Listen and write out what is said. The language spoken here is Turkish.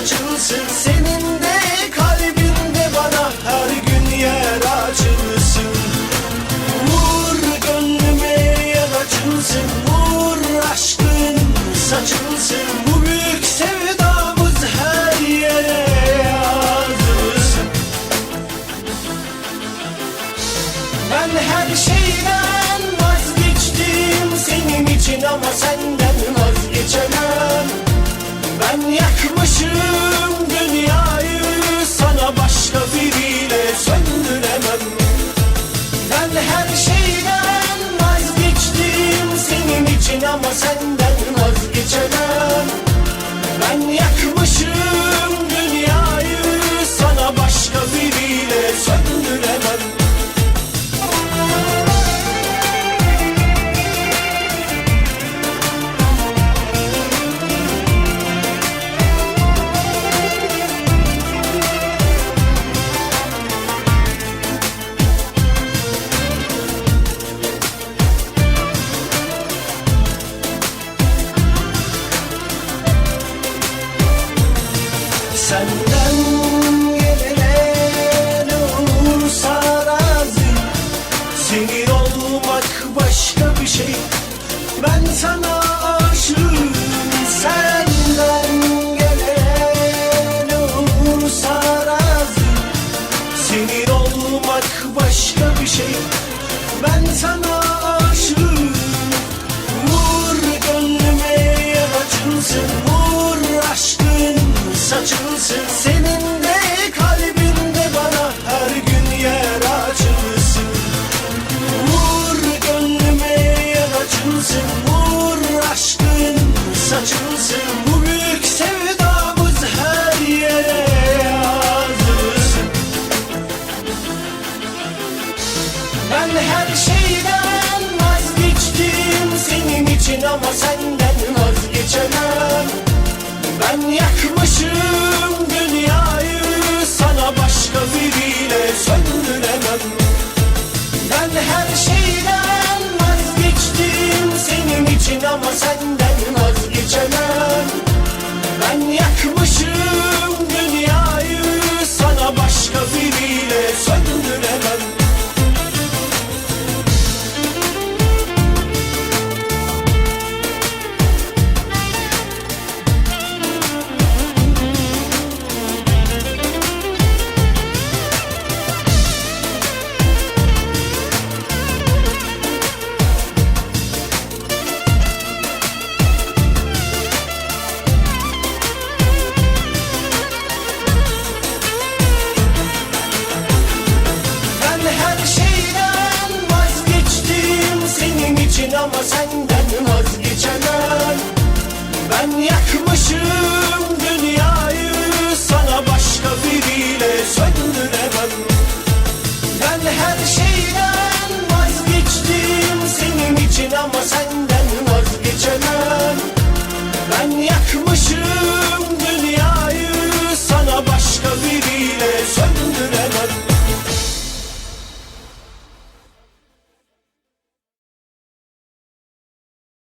açılsın senin Namo Sandha Senin olmak başka bir şey. Ben sana aşığım. Senden gelen olursa razı. Senin olmak başka bir şey. Ben sana aşığım. Vur gönlüme acınsın ama senden vazgeçemem. Ben yakmışım dünyayı sana başka biriyle söndüremem. Ben her şeyden vazgeçtim senin için ama sen ama senden vazgeçemem. Ben yakmışım.